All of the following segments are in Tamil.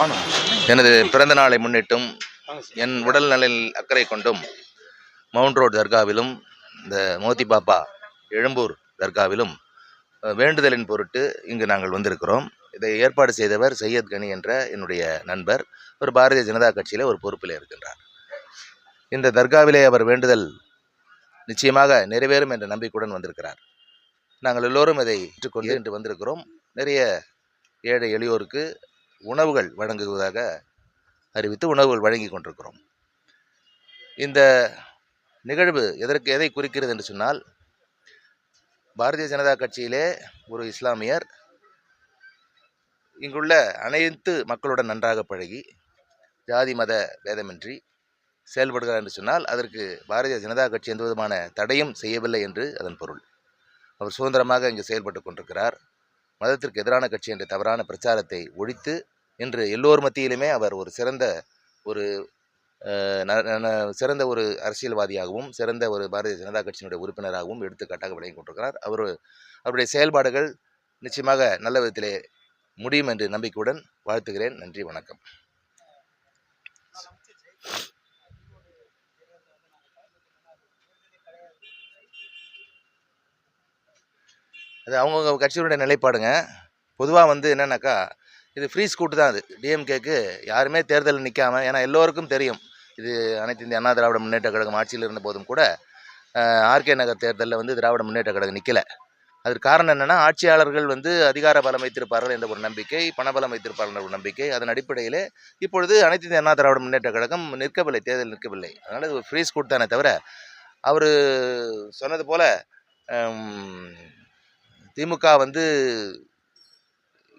எனது பிறந்த நாளை முன்னிட்டும் என் உடல் நலில் அக்கறை கொண்டும் மவுண்ட் ரோட் தர்காவிலும் இந்த மோதி பாப்பா எழும்பூர் தர்காவிலும் வேண்டுதலின் பொருட்டு இங்கு நாங்கள் வந்திருக்கிறோம். இதை ஏற்பாடு செய்தவர் சையத் கனி என்ற என்னுடைய நண்பர். ஒரு பாரதிய ஜனதா கட்சியிலே ஒரு பொறுப்பில் இருக்கின்றார். இந்த தர்காவிலே அவர் வேண்டுதல் நிச்சயமாக நிறைவேறும் என்ற நம்பிக்கையுடன் வந்திருக்கிறார். நாங்கள் எல்லோரும் இதை ஏற்றுக்கொண்டு இன்று வந்திருக்கிறோம். நிறைய ஏழை எளியோருக்கு உணவுகள் வழங்குவதாக அறிவித்து உணவுகள் வழங்கி கொண்டிருக்கிறோம். இந்த நிகழ்வு எதற்கு எதை குறிக்கிறது என்று சொன்னால் பாரதிய ஜனதா கட்சியிலே ஒரு இஸ்லாமியர் இங்குள்ள அனைத்து மக்களுடன் நன்றாக பழகி ஜாதி மத பேதமின்றி செயல்படுகிறார் என்று சொன்னால் அதற்கு பாரதிய ஜனதா கட்சி எந்த விதமான தடையும் செய்யவில்லை என்று அதன் பொருள். அவர் சுதந்திரமாக இங்கு செயல்பட்டு கொண்டிருக்கிறார். மதத்திற்கு எதிரான கட்சி என்ற தவறான பிரச்சாரத்தை ஒழித்து இன்று எல்லோர் மத்தியிலுமே அவர் ஒரு சிறந்த ஒரு ந- ந- சிறந்த ஒரு அரசியல்வாதியாகவும் சிறந்த ஒரு பாரதிய ஜனதா கட்சியினுடைய உறுப்பினராகவும் எடுத்துக்காட்டாக விளங்கி கொண்டிருக்கிறார். அவர் அவருடைய செயல்பாடுகள் நிச்சயமாக நல்ல விதத்திலே முடியும் என்று நம்பிக்கையுடன் வாழ்த்துகிறேன். நன்றி வணக்கம். அது அவங்கவுங்க கட்சியினுடைய நிலைப்பாடுங்க. பொதுவாக வந்து என்னன்னாக்கா இது ஃப்ரீ ஸ்கூட்டு தான் அது. டிஎம்கேக்கு யாருமே தேர்தலில் நிற்காமல் ஏன்னா எல்லோருக்கும் தெரியும். இது அனைத்து இந்திய அண்ணா திராவிட முன்னேற்ற கழகம் ஆட்சியில் இருந்த போதும் கூட ஆர்கே நகர் தேர்தலில் வந்து திராவிட முன்னேற்ற கழகம் நிற்கலை அதற்கு காரணம் என்னென்னா ஆட்சியாளர்கள் வந்து அதிகார பலம் வைத்திருப்பார்கள் என்ற ஒரு நம்பிக்கை பணபலம் வைத்திருப்பார்கள் என்ற ஒரு நம்பிக்கை அதன் அடிப்படையிலே இப்பொழுது அனைத்து இந்திய அண்ணா திராவிட முன்னேற்ற கழகம் நிற்கவில்லை தேர்தல் நிற்கவில்லை. அதனால் இது ஃப்ரீ ஸ்கூட் தானே தவிர அவர் சொன்னது போல் திமுக வந்து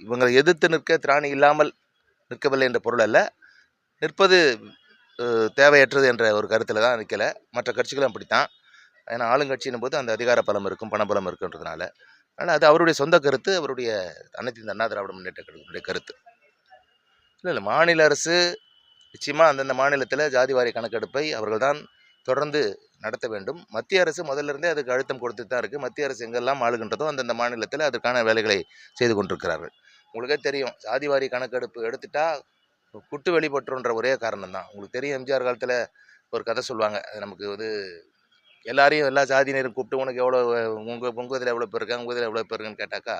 இவங்களை எதிர்த்து நிற்க திராணி இல்லாமல் நிற்கவில்லை என்ற பொருள் அல்ல. நிற்பது தேவையற்றது என்ற ஒரு கருத்தில் தான் நிற்கலை மற்ற கட்சிகளும் அப்படித்தான். ஏன்னா ஆளுங்கட்சியின் போது அந்த அதிகார பலம் இருக்கும் பணபலம் இருக்குன்றதுனால. அதனால் அது அவருடைய சொந்த கருத்து அவருடைய அனைத்து இந்த அண்ணா திராவிட முன்னேற்ற கழகத்தினுடைய கருத்து. இல்லை இல்லை மாநில அரசு நிச்சயமாக அந்தந்த மாநிலத்தில் ஜாதிவாரி கணக்கெடுப்பை அவர்கள்தான் தொடர்ந்து நடத்த வேண்டும். மத்திய அரசு முதல்லிருந்தே அதுக்கு அழுத்தம் கொடுத்து தான் இருக்குது மத்திய அரசு எங்கெல்லாம் ஆளுகின்றதோ அந்தந்த மாநிலத்தில் அதற்கான வேலைகளை செய்து கொண்டிருக்கிறார்கள். உங்களுக்கே தெரியும். சாதிவாரி கணக்கெடுப்பு எடுத்துட்டா குட்டு வெளிப்பட்டுன்ற ஒரே காரணம் தான் உங்களுக்கு தெரியும் எம்ஜிஆர் காலத்தில் ஒரு கதை சொல்லுவாங்க. அது நமக்கு வந்து எல்லாரையும் எல்லா சாதியினரும் கூப்பிட்டு உனக்கு எவ்வளோ உங்கள் உங்கள் இதில் எவ்வளோ பேர் இருக்காங்க உங்கள் இதில் எவ்வளோ பேர் இருக்குன்னு கேட்டாக்கா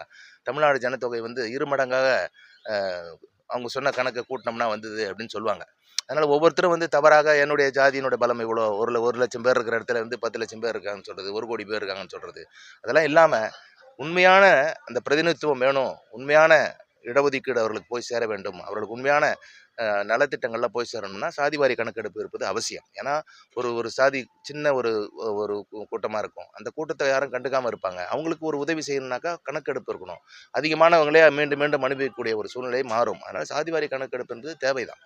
தமிழ்நாடு ஜனத்தொகை வந்து இரு மடங்காக அவங்க சொன்ன கணக்கை கூட்டினோம்னா வந்தது அப்படின்னு சொல்லுவாங்க. அதனால் ஒவ்வொருத்தரும் வந்து தவறாக என்னுடைய ஜாதியினுடைய பலம் இவ்வளோ ஒரு ஒரு லட்சம் பேர் இருக்கிற இடத்துல வந்து பத்து லட்சம் பேர் இருக்காங்கன்னு சொல்கிறது ஒரு கோடி பேர் இருக்காங்கன்னு சொல்கிறது அதெல்லாம் இல்லாமல் உண்மையான அந்த பிரதிநிதித்துவம் வேணும். உண்மையான இடஒதுக்கீடு அவர்களுக்கு போய் சேர வேண்டும். அவர்களுக்கு உண்மையான நலத்திட்டங்களில் நலத்திட்டங்கள்லாம் போய் சேரணும்னா சாதிவாரி கணக்கெடுப்பு இருப்பது அவசியம். ஏன்னா ஒரு ஒரு சாதி சின்ன ஒரு ஒரு கூட்டமாக இருக்கும். அந்த கூட்டத்தை யாரும் கண்டுக்காமல் இருப்பாங்க. அவங்களுக்கு ஒரு உதவி செய்யணும்னாக்கா கணக்கெடுப்பு இருக்கணும். அதிகமானவங்களே மீண்டும் மீண்டும் அனுபவிக்கக்கூடிய ஒரு சூழ்நிலை மாறும். அதனால் சாதிவாரி கணக்கெடுப்பு என்பது தேவைதான்.